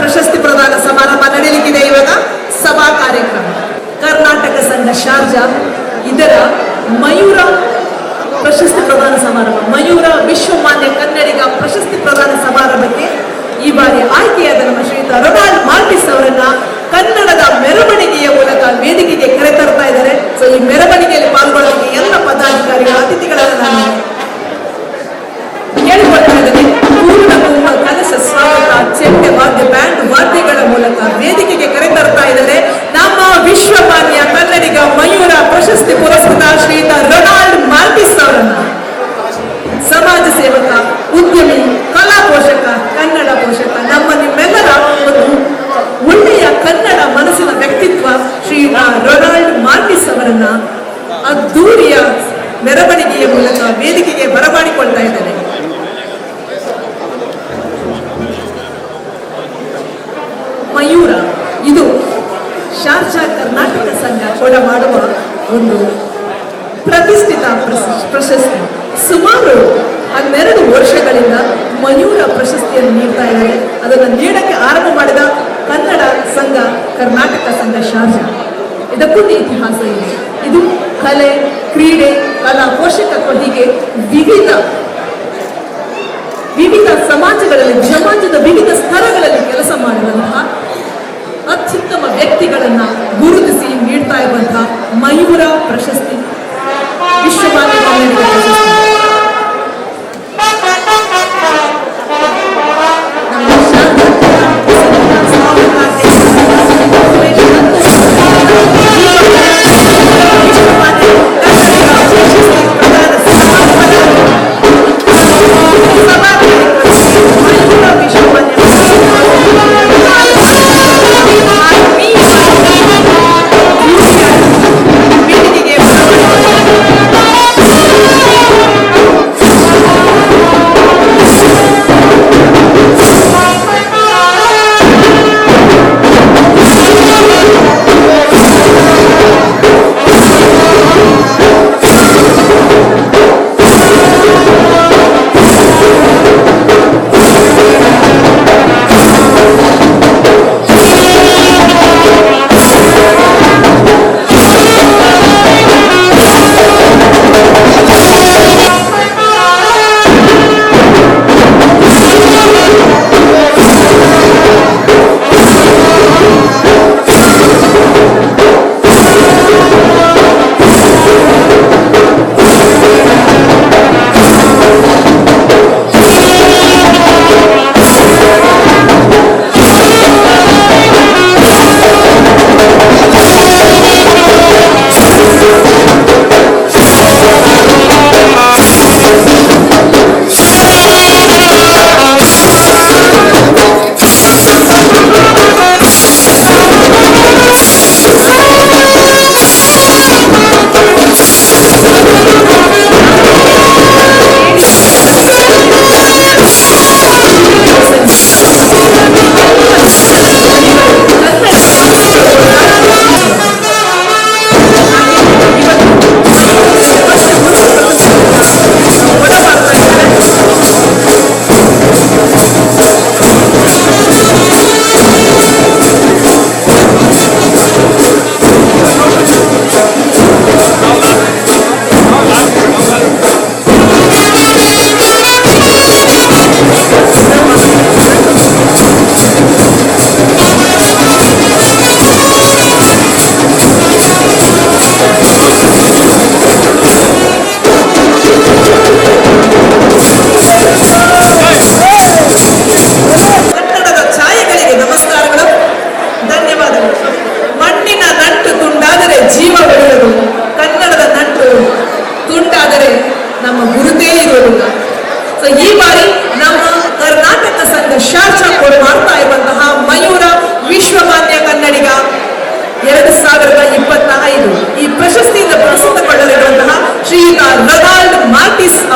ಪ್ರಶಸ್ತಿ ಪ್ರದಾನ ಸಮಾರಂಭ ನಡೆಯಲಿಕ್ಕಿದೆ ಇವಾಗ ಸಭಾ ಕಾರ್ಯಕ್ರಮ. ಕರ್ನಾಟಕ ಸಂಘ ಶಾರ್ಜಾ, ಇದರ ಮಯೂರ ಪ್ರಶಸ್ತಿ ಪ್ರದಾನ ಸಮಾರಂಭ. ಮಯೂರ ವಿಶ್ವಮಾನ್ಯ ಕನ್ನಡಿಗ ಪ್ರಶಸ್ತಿ ಪ್ರದಾನ ಸಮಾರಂಭಕ್ಕೆ ಈ ಬಾರಿ ಆಯ್ಕೆಯಾದ ನಮ್ಮ ಶ್ರೀಯುತ ರೊನಾಲ್ಡ್ ಮಾರ್ಟಿಸ್ ಅವರನ್ನ ಕನ್ನಡದ ಮೆರವಣಿಗೆಯ ಮೂಲಕ ವೇದಿಕೆಗೆ ಕರೆತರ್ತಾ ಇದ್ದಾರೆ. ಸೊ ಈ ಮೆರವಣಿಗೆಯಲ್ಲಿ ಪಾಲ್ಗೊಳ್ಳೋಕೆ ಎಲ್ಲ ಪದಾಧಿಕಾರಿಗಳ ಅತಿಥಿಗಳನ್ನು ನಾನು ಇದ್ದೇನೆ. ಪೂರ್ಣ ಕನಸ, ಸ್ವಾಗತ. ಚೆಂಡೆ ವಾದ್ಯ ಬ್ಯಾಂಡ್ ವಾದ್ಯಗಳ ಮೂಲಕ ವೇದಿಕೆಗೆ ಕರೆ ತರ್ತಾ ಇದ್ದಾರೆ. ನಮ್ಮ ವಿಶ್ವಮಾನ್ಯ ಕನ್ನಡಿಗ ಮಯೂರ ಪ್ರಶಸ್ತಿ ಪುರಸ್ಕೃತ ಶ್ರೀಯುತ ರೊನಾಲ್ಡ್ ಮಾರ್ಟಿಸ್ ಅವರನ್ನ ಸಮಾಜ ಸೇವಕ, ಉದ್ಯಮಿ, ಕಲಾ ಪೋಷಕ, ಕನ್ನಡ ಪೋಷಕ, ನಮ್ಮ ನಿಮ್ಮೆಲ್ಲರ ಒಂದು ಒಳ್ಳೆಯ ಕನ್ನಡ ಮನಸ್ಸಿನ ವ್ಯಕ್ತಿತ್ವ ಶ್ರೀಯುತ ರೊನಾಲ್ಡ್ ಮಾರ್ಟಿಸ್ ಅವರನ್ನ ಅದ್ದೂರಿಯ ಮೆರವಣಿಗೆಯ ಮೂಲಕ ವೇದಿಕೆಗೆ ಬರಮಾಡಿಕೊಳ್ತಾ ಇದ್ದೇನೆ ಮಯೂರ. ಇದು ಶಾರ್ಜಾ ಕರ್ನಾಟಕ ಸಂಘ ಕೂಡ ಮಾಡುವ ಒಂದು ಪ್ರತಿಷ್ಠಿತ ಪ್ರಶ- ಪ್ರಶಸ್ತಿ. ಸುಮಾರು ಹನ್ನೆರಡು ವರ್ಷಗಳಿಂದ ಮಯೂರ ಪ್ರಶಸ್ತಿಯನ್ನು ನೀಡ್ತಾ ಇದ್ದಾರೆ. ಅದನ್ನು ನೀಡಕ್ಕೆ ಆರಂಭ ಮಾಡಿದ ಕನ್ನಡ ಸಂಘ, ಕರ್ನಾಟಕ ಸಂಘ ಶಾರ್ಜಾ. ಇದಕ್ಕೊಂದು ಇತಿಹಾಸ ಇದೆ. ಇದು ಕಲೆ, ಕ್ರೀಡೆ, ಕಲಾ, ಪೋಷಕತ್ವ ಹೀಗೆ ವಿವಿಧ ವಿವಿಧ ಸಮಾಜಗಳಲ್ಲಿ, ಸಮಾಜದ ವಿವಿಧ ಸ್ತರಗಳಲ್ಲಿ ಕೆಲಸ ಮಾಡುವಂತಹ ಅತ್ಯುತ್ತಮ ವ್ಯಕ್ತಿಗಳನ್ನ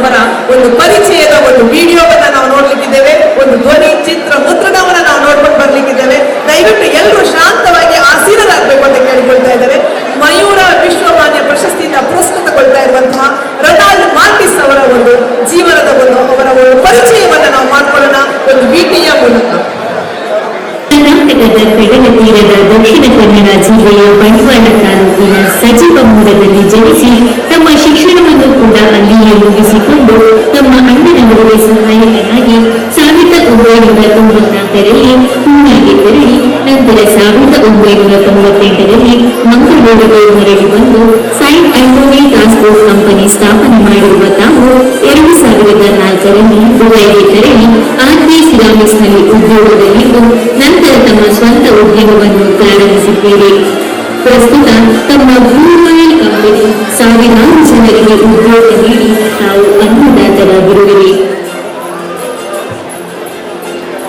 ಅವರ ಒಂದು ಪರಿಚಯದ ಒಂದು ವಿಡಿಯೋವನ್ನ ನಾವು ನೋಡ್ಲಿಕ್ಕಿದ್ದೇವೆ, ಒಂದು ಧ್ವನಿ ಚಿತ್ರ ಮುದ್ರಣವನ್ನ ನಾವು ನೋಡ್ಕೊಂಡು ಬರ್ಲಿಕ್ಕಿದ್ದೇವೆ. ದಯವಿಟ್ಟು ಎಲ್ಲರೂ ಶಾಂತವಾಗಿ ಆಸೀನರಾಗಬೇಕು ಅಂತ ಕೇಳಿಕೊಳ್ತಾ ಇದ್ದಾರೆ ಮಯೂರ ವಿಶ್ವಮಾನ್ಯ ಪ್ರಶಸ್ತಿಯಿಂದ ಪುರಸ್ಕೃತಗೊಳ್ತಾ ಇರುವಂತಹ ರೊನಾಲ್ಡ್ ಮಾರ್ಟಿಸ್ ಅವರ ಒಂದು ಜೀವನದ ಒಂದು ಅವರ ಒಂದು ಪರಿಚಯವನ್ನ ನಾವು ಮಾಡ್ಕೊಳ್ಳೋಣ ಒಂದು ವಿಟಿಯ ಮೂಲಕ ಕರ್ನಾಟಕದ ದಕ್ಷಿಣ ಕನ್ನಡ ಜಿಲ್ಲೆಯ ಬಂಟ್ವಾಳ ತಾಲೂಕಿನ ಸಜೀವ ಮೂಲದಲ್ಲಿ ಜನಿಸಿ ತಮ್ಮ ಶಿಕ್ಷಣವನ್ನು ಕೂಡ ಅಲ್ಲಿಯೇ ಮುಗಿಸಿಕೊಂಡು ತಮ್ಮ ಅಣ್ಣನವರಿಗೆ ಸಹಾಯಕನಾಗಿ ಸಾವಿರದ ಒಂಬೈನೂರ ತೊಂಬತ್ನಾಲ್ಕರಲ್ಲಿ ಪೂನಾಗೆ ತೆರಳಿ, ನಂತರ ಸಾವಿರದ ಒಂಬೈನೂರ ತೊಂಬತ್ತೆಂಟರಲ್ಲಿ ಮಂಗಳೂರಿಗೆ ಹೊರಗೆ ಬಂದು ಸೈಂಟ್ ಆಂಟೋನಿ ಟ್ರಾನ್ಸ್ಪೋರ್ಟ್ ಕಂಪನಿ ಸ್ಥಾಪನೆ ಮಾಡಿರುವ ತಾವು ಎರಡು ಸಾವಿರದ ನಾಲ್ಕರಲ್ಲಿ ದುಬೈಗೆ ತೆರಳಿ. ಆರ್ಬಿ ಸಿರಾಮಿಕ್ಸ್ನಲ್ಲಿ ಉದ್ಯೋಗದಲ್ಲಿದ್ದು ನಂತರ ತಮ್ಮ ಸ್ವಂತ ಉದ್ಯೋಗವನ್ನು ಪ್ರಾರಂಭಿಸಿದ್ದೇವೆ ಪ್ರಸ್ತುತ ತಮ್ಮ ಬ್ಲೂ ರಾಯಲ್ ಕಂಪನಿ ಸಾವಿರಾರು ಜನರಿಗೆ ಉದ್ಯೋಗ ನೀಡಿ ತಾವು ಅನ್ನದಾತರಾಗಿರುವಿರಿ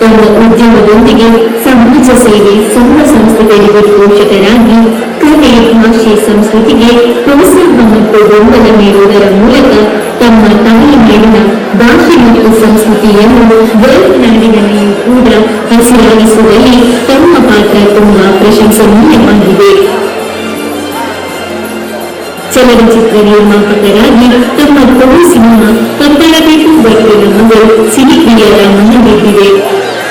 ತಮ್ಮ ಉದ್ಯಮದೊಂದಿಗೆ ಸಮಾಜ ಸೇವೆ ಸಂಘ ಸಂಸ್ಥೆಗಳಿಗೆ ಪೋಷಕರಾಗಿ ಕಲೆ, ಭಾಷೆ, ಸಂಸ್ಕೃತಿಗೆ ಪ್ರೋತ್ಸಾಹ ಮತ್ತು ಬೆಂಬಲ ನೀಡುವುದರ ಮೂಲಕ ತಮ್ಮ ತಾಯಿ ಮೇಲಿನ ಭಾಷೆ ಮತ್ತು ಸಂಸ್ಕೃತಿಯನ್ನು ಹಸಿರಾಗಿಸುವಲ್ಲಿ ತಮ್ಮ ಪಾತ್ರ ತುಂಬಾ ಪ್ರಶಂಸನೀಯವಾಗಿದೆ. ಚಲನಚಿತ್ರ ನಿರ್ಮಾಪಕರಾಗಿ ತಮ್ಮ ಬಹು ಸಿನಿಮಾ ಕಬ್ಬಳಬೇಕು ಬಟ್ಟಿನ ಮಗಳು ಸಿನಿಪ್ರಿಯರ ಮನವಿದ್ದಿದೆ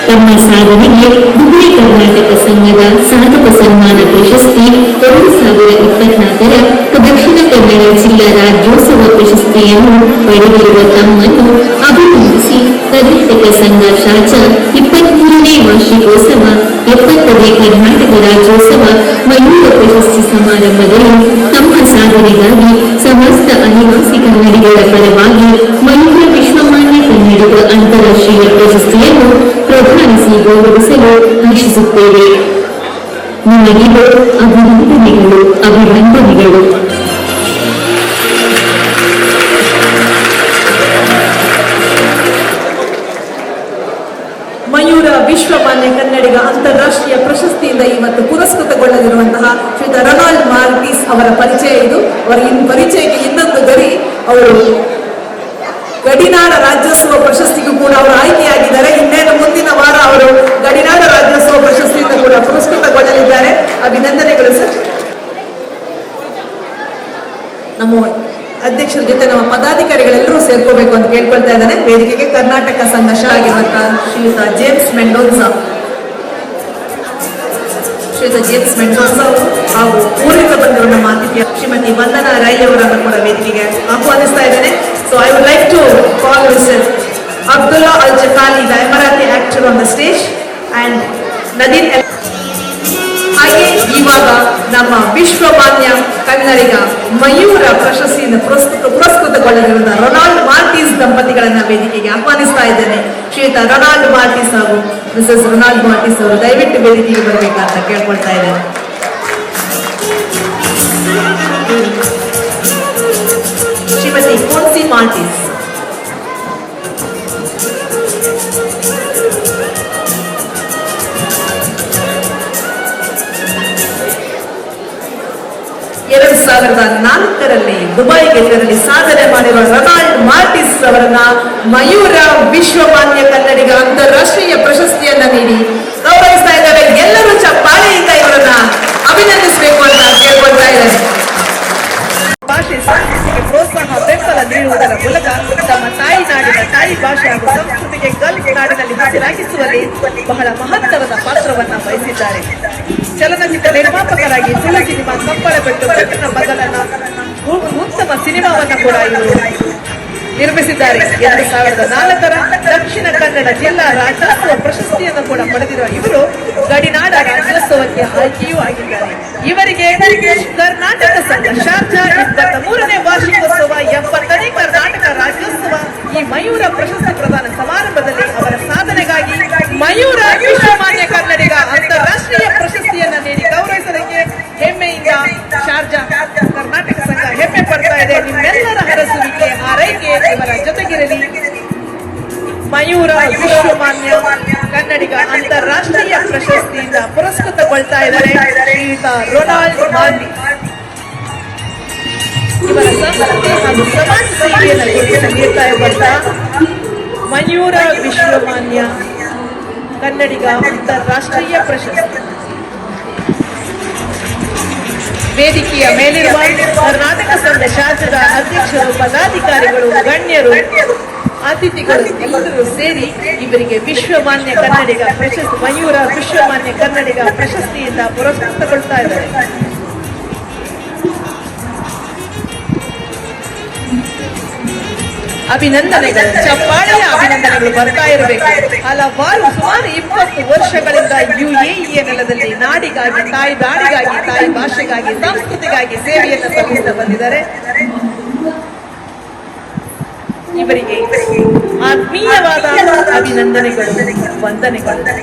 ತಮ್ಮ ಸಾಧನೆಗೆ ದುಬೈ ಕರ್ನಾಟಕ ಸಂಘದ ಸಾಧಕ ಸನ್ಮಾನ ಪ್ರಶಸ್ತಿ ಎರಡು ಸಾವಿರ ಇಪ್ಪತ್ನಾಲ್ಕರ ದಕ್ಷಿಣ ಕನ್ನಡ ಜಿಲ್ಲಾ ರಾಜ್ಯೋತ್ಸವ ಪ್ರಶಸ್ತಿಯನ್ನು ಪಡೆದಿರುವ ತಮ್ಮನ್ನು ಅಭಿನಂದಿಸಿ ಕರ್ನಾಟಕ ಸಂಘ ಶಾಖ ಇಪ್ಪತ್ಮೂರನೇ ವಾರ್ಷಿಕೋತ್ಸವ, ಎಪ್ಪತ್ತನೇ ಕರ್ನಾಟಕ ರಾಜ್ಯೋತ್ಸವ, ಮಯೂರ ಪ್ರಶಸ್ತಿ ಸಮಾರಂಭದಲ್ಲಿ ತಮ್ಮ ಸಾಧನೆಗಾಗಿ ಸಮಸ್ತ ಅನಿವಾಸಿ ಕನ್ನಡಿಗರ ಪರವಾಗಿ ಮಯೂರ ವಿಶ್ವಮಾನ್ಯ ಕನ್ನಡಿಗ ಅಂತಾರಾಷ್ಟ್ರೀಯ ಪ್ರಶಸ್ತಿಯನ್ನು ಪ್ರಧಾನಿಸಿ ಗೌರವಿಸಲು ಹರ್ಷಿಸುತ್ತೇವೆ ನಿಮಗಿದು ಅಭಿನಂದನೆಗಳು ಅಭಿನಂದನೆಗಳು. ಅಂತಾರಾಷ್ಟ್ರೀಯ ಪ್ರಶಸ್ತಿಯಿಂದ ಇವತ್ತು ಪುರಸ್ಕೃತಗೊಳ್ಳಲಿರುವಂತಹ ಶ್ರೀಯುತ ರೊನಾಲ್ಡ್ ಮಾರ್ಟಿಸ್ ಅವರ ಪರಿಚಯ ಇದು. ಅವರ ಪರಿಚಯಕ್ಕೆ ಇನ್ನೊಂದು ಗರಿ ಅವರು ಗಡಿನಾಡ ರಾಜ್ಯೋತ್ಸವ ಪ್ರಶಸ್ತಿಗೂ ಕೂಡ ಅವರು ಆಯ್ಕೆಯಾಗಿದ್ದಾರೆ. ಇನ್ನೇನು ಮುಂದಿನ ವಾರ ಅವರು ಗಡಿನಾಡ ರಾಜ್ಯೋತ್ಸವ ಪ್ರಶಸ್ತಿಯಿಂದ ಕೂಡ ಪುರಸ್ಕೃತಗೊಳ್ಳಲಿದ್ದಾರೆ. ಅಭಿನಂದನೆಗಳು ಸರ್. ನಮ್ಮ ಅಧ್ಯಕ್ಷರ ಜೊತೆ ನಮ್ಮ ಪದಾಧಿಕಾರಿಗಳೆಲ್ಲರೂ ಸೇರ್ಕೋಬೇಕು ಅಂತ ಕೇಳ್ಕೊಳ್ತಾ ಇದ್ದಾನೆ. ವೇದಿಕೆಗೆ ಕರ್ನಾಟಕ ಸಂಘರ್ಷ ಆಗಿರುವಂತಹ ಶ್ರೀಯುತ ಜೇಮ್ಸ್ ಮೆಂಡೋನ್ಸಾ. ಶ್ರೀಯುತ ಜೇಮ್ಸ್ ಹಾಗೂ ಪೂರ್ವಿಕ ಬಂದಿರುವ ನಮ್ಮ ಅತಿಥಿಯ ಶ್ರೀಮತಿ ವಂದನಾ ರೈ ಅವರನ್ನು ಕೂಡ ವೇದಿಕೆಗೆ ಆಹ್ವಾನಿಸ್ತಾ ಇದ್ದೇನೆ. So I would like to call mister Abdullah Al Jafali the Emirati actor on the stage and Nadine ಹಾಗೆ ಇವಾಗ ನಮ್ಮ ವಿಶ್ವಮಾನ್ಯ ಕನ್ನಡಿಗ ಮಯೂರ ಪ್ರಶಸ್ತಿಯಿಂದ ಪುರಸ್ಕೃತ ಪುರಸ್ಕೃತಗೊಳ್ಳಲಿರುವ ರೊನಾಲ್ಡ್ ಮಾರ್ಟಿಸ್ ದಂಪತಿಗಳನ್ನ ವೇದಿಕೆಗೆ ಆಹ್ವಾನಿಸ್ತಾ ಇದ್ದೇನೆ. ಶ್ರೀಯುತ ರೊನಾಲ್ಡ್ ಮಾರ್ಟಿಸ್ ಹಾಗೂ ಮಿಸಸ್ ರೊನಾಲ್ಡ್ ಮಾರ್ಟಿಸ್ ಅವರು ದಯವಿಟ್ಟು ವೇದಿಕೆಗೆ ಬರಬೇಕಂತ ಕೇಳ್ಕೊಳ್ತಾ ಇದ್ದೇನೆ. ಶ್ರೀಮತಿ ಕೋನ್ಸಿ ಮಾರ್ಟಿಸ್ ಸಾವಿರದ ನಾಲ್ಕರಲ್ಲಿ ದುಬೈ ಕೇಂದ್ರದಲ್ಲಿ ಸಾಧನೆ ಮಾಡಿರುವ ರೊನಾಲ್ಡ್ ಮಾರ್ಟಿಸ್ ಅವರನ್ನ ಮಯೂರ ವಿಶ್ವಮಾನ್ಯ ಕನ್ನಡಿಗ ಅಂತಾರಾಷ್ಟ್ರೀಯ ಪ್ರಶಸ್ತಿಯನ್ನ ನೀಡಿ ಗೌರವಿಸ್ತಾ ಇದ್ದಾರೆ. ಎಲ್ಲರೂ ಚಪ್ಪಾಳೆಯಿಂದ ಇವರನ್ನ ಅಭಿನಂದಿಸಬೇಕು ಅಂತ ಕೇಳ್ಕೊಳ್ತಾ ಇದ್ದಾರೆ. ಪ್ರೋತ್ಸಾಹ ಬೆಂಬಲ ನೀಡುವುದರ ಮೂಲಕ ತಮ್ಮ ತಾಯಿ ನಾಡಿನ ತಾಯಿ ಭಾಷೆ ಹಾಗೂ ಸಂಸ್ಕೃತಿಗೆ ಗಲ್ಫ್ ನಾಡಿನಲ್ಲಿ ಹಸಿರಾಗಿಸುವಲ್ಲಿ ಬಹಳ ಮಹತ್ತರದ ಪಾತ್ರವನ್ನ ವಹಿಸಿದ್ದಾರೆ. ಚಲನಚಿತ್ರ ನಿರ್ಮಾಪಕರಾಗಿ ಸುಳ್ಳು ಸಿನಿಮಾ ಕಂಬಳ ಬೆಟ್ಟು ಬದಲನ ಉತ್ಸವ ಸಿನಿಮಾವನ್ನ ಕೂಡ ಇವರು ನಿರ್ಮಿಸಿದ್ದಾರೆ ಎರಡು ಸಾವಿರದ ನಾಲ್ಕರ ದಕ್ಷಿಣ ಕನ್ನಡ ಜಿಲ್ಲಾ ರಾಜ್ಯೋತ್ಸವ ಪ್ರಶಸ್ತಿಯನ್ನು ಕೂಡ ಪಡೆದಿರುವ ಇವರು ಗಡಿನಾಡ ರಾಜ್ಯೋತ್ಸವಕ್ಕೆ ಆಯ್ಕೆಯೂ ಆಗಿದ್ದಾರೆ. ಇವರಿಗೆ ಕರ್ನಾಟಕ ಸಂಘ ಶಾರ್ಜಾ ಇಪ್ಪತ್ತ ಮೂರನೇ ವಾರ್ಷಿಕೋತ್ಸವ ಎಪ್ಪತ್ತನೇ ಕರ್ನಾಟಕ ರಾಜ್ಯೋತ್ಸವ ಈ ಮಯೂರ ಪ್ರಶಸ್ತಿ ಪ್ರದಾನ ಸಮಾರಂಭದಲ್ಲಿ ಪಡ್ತಾ ಇದೆ ನಿಮ್ಮೆಲ್ಲರ ಹರಸುವಿಕೆ, ಹಾರೈಕೆ ಇವರ ಜೊತೆಗಿರಲಿ. ಮಯೂರ ವಿಶ್ವಮಾನ್ಯ ಕನ್ನಡಿಗ ಅಂತಾರಾಷ್ಟ್ರೀಯ ಪ್ರಶಸ್ತಿಯಿಂದ ಪುರಸ್ಕೃತಗೊಳ್ತಾ ಇದ್ದಾರೆ ರೊನಾಲ್ಡ್ ಮಾರ್ಟಿ ಇವರ ಸಂಸ್ಕೃತಿ ಹಾಗೂ ಸಮಾಜ ಸೇವೆಯನ್ನು ಗುರುತಿಸಿ ನೀಡ್ತಾ ಇರುವಂತ ಮಯೂರ ವಿಶ್ವಮಾನ್ಯ ಕನ್ನಡಿಗ ಅಂತಾರಾಷ್ಟ್ರೀಯ ಪ್ರಶಸ್ತಿ. ವೇದಿಕೆಯ ಮೇಲಿರುವ ಕರ್ನಾಟಕ ಸಂಘ ಶಾಸಕ ಅಧ್ಯಕ್ಷರು, ಪದಾಧಿಕಾರಿಗಳು, ಗಣ್ಯರು, ಅತಿಥಿಗಳು ಎಲ್ಲರೂ ಸೇರಿ ಇವರಿಗೆ ವಿಶ್ವಮಾನ್ಯ ಕನ್ನಡಿಗ ಪ್ರಶಸ್ತಿ, ಮಯೂರ ವಿಶ್ವಮಾನ್ಯ ಕನ್ನಡಿಗ ಪ್ರಶಸ್ತಿಯಿಂದ ಪುರಸ್ಕೃತಗೊಳ್ತಾ ಇದ್ದಾರೆ. ಅಭಿನಂದನೆಗಳು. ಚಪ್ಪಾಳೆಯ ಅಭಿನಂದನೆಗಳು ಬರ್ತಾ ಇರಬೇಕು. ಹಲವಾರು ಸುಮಾರು ಇಪ್ಪತ್ತು ವರ್ಷಗಳಿಂದ ಯುಎಇಯ ನೆಲದಲ್ಲಿ ನಾಡಿಗಾಗಿ, ತಾಯಿ ದಾಡಿಗಾಗಿ ತಾಯಿ ಭಾಷೆಗಾಗಿ, ಸಂಸ್ಕೃತಿಗಾಗಿ ಸೇವೆಯನ್ನು ಸಲ್ಲಿಸ್ತಾ ಬಂದಿದ್ದಾರೆ. ಇವರಿಗೆ ಆತ್ಮೀಯವಾದ ಅಭಿನಂದನೆಗಳು, ವಂದನೆಗಳು.